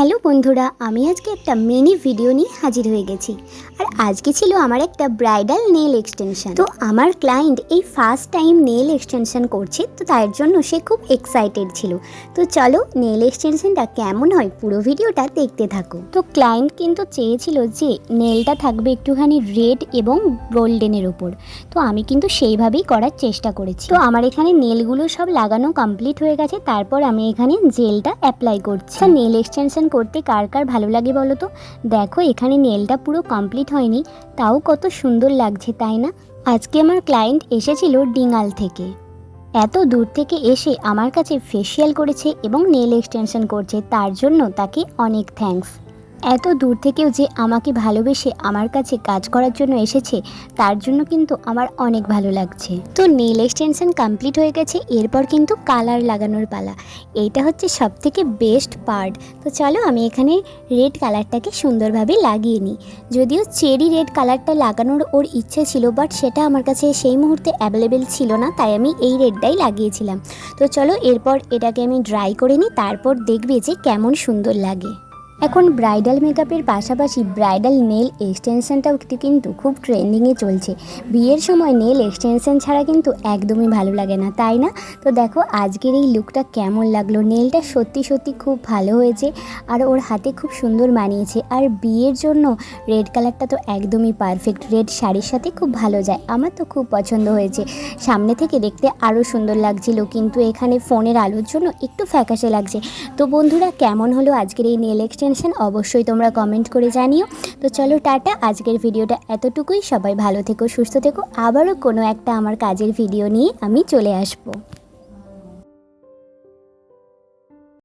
Hello বন্ধুরা, আমি আজকে একটা মিনি ভিডিও নিয়ে হাজির হয়ে গেছি। আর আজকে ছিল আমার একটা ব্রাইডাল নেল এক্সটেনশন তো আমার ক্লায়েন্ট এই ফার্স্ট টাইম নেল এক্সটেনশন করছে, তো তার জন্য সে খুব এক্সাইটেড ছিল। তো চলো নেল এক্সটেনশনটা কেমন হয় পুরো ভিডিওটা দেখতে থাকো। তো ক্লায়েন্ট কিন্তু চেয়েছিল যে নেলটা থাকবে একটুখানি রেড এবং গোল্ডেনের ওপর তো আমি কিন্তু সেইভাবেই করার চেষ্টা করেছি। তো আমার এখানে নেলগুলো সব লাগানো কমপ্লিট হয়ে গেছে, তারপর আমি এখানে জেলটা অ্যাপ্লাই করছি। নেল এক্সটেনশন করতে কার কার ভালো লাগে বলো তো? দেখো, এখানে নেলটা পুরো কমপ্লিট হয়নি। তাও কত সুন্দর লাগছে, তাই না? আজকে আমার ক্লায়েন্ট এসেছিল ডিঙাল থেকে। এত দূর থেকে এসে আমার কাছে ফেসিয়াল করেছে এবং নেল এক্সটেনশন করছে, তার জন্য তাকে অনেক থ্যাঙ্কস এত দূর থেকেও যে আমাকে ভালোবেসে আমার কাছে কাজ করার জন্য এসেছে, তার জন্য কিন্তু আমার অনেক ভালো লাগছে। তো নেল এক্সটেনশন কমপ্লিট হয়ে গেছে, এরপর কিন্তু কালার লাগানোর পালা। এইটা হচ্ছে সব থেকে বেস্ট পার্ট। তো চলো আমি এখানে রেড কালারটাকে সুন্দরভাবে লাগিয়ে নিই। যদিও চেরি রেড কালারটা লাগানোর ওর ইচ্ছে ছিল, বাট সেটা আমার কাছে সেই মুহূর্তে অ্যাভেলেবেল ছিল না, তাই আমি এই রেডটাই লাগিয়েছিলাম। তো চলো এরপর এটাকে আমি ড্রাই করে নিই, তারপর দেখবে যে কেমন সুন্দর লাগে। এখন ব্রাইডাল মেকআপের পাশাপাশি ব্রাইডাল নেল এক্সটেনশনটাও কিন্তু খুব ট্রেন্ডিংয়ে চলছে। বিয়ের সময় নেল এক্সটেনশন ছাড়া কিন্তু একদমই ভালো লাগে না, তাই না? তো দেখো আজকের এই লুকটা কেমন লাগল? নেলটা সত্যি সত্যি খুব ভালো হয়েছে আর ওর হাতে খুব সুন্দর মানিয়েছে। আর বিয়ের জন্য রেড কালারটা তো একদমই পারফেক্ট। রেড শাড়ির সাথে খুব ভালো যায়। আমার তো খুব পছন্দ হয়েছে। সামনে থেকে দেখতে আরও সুন্দর লাগছিল কিন্তু এখানে ফোনের আলোর জন্য একটু ফ্যাকাশে লাগছে। তো বন্ধুরা, কেমন হলো আজকের এই নেল এক্সটেনশন? অবশ্যই তোমরা কমেন্ট করে জানিও। তো চলো টাটা, আজকের ভিডিওটা এতটুকুই। সবাই ভালো থেকো, সুস্থ থেকো। আবারও কোনো একটা আমার কাজের ভিডিও নিয়ে আমি চলে আসব।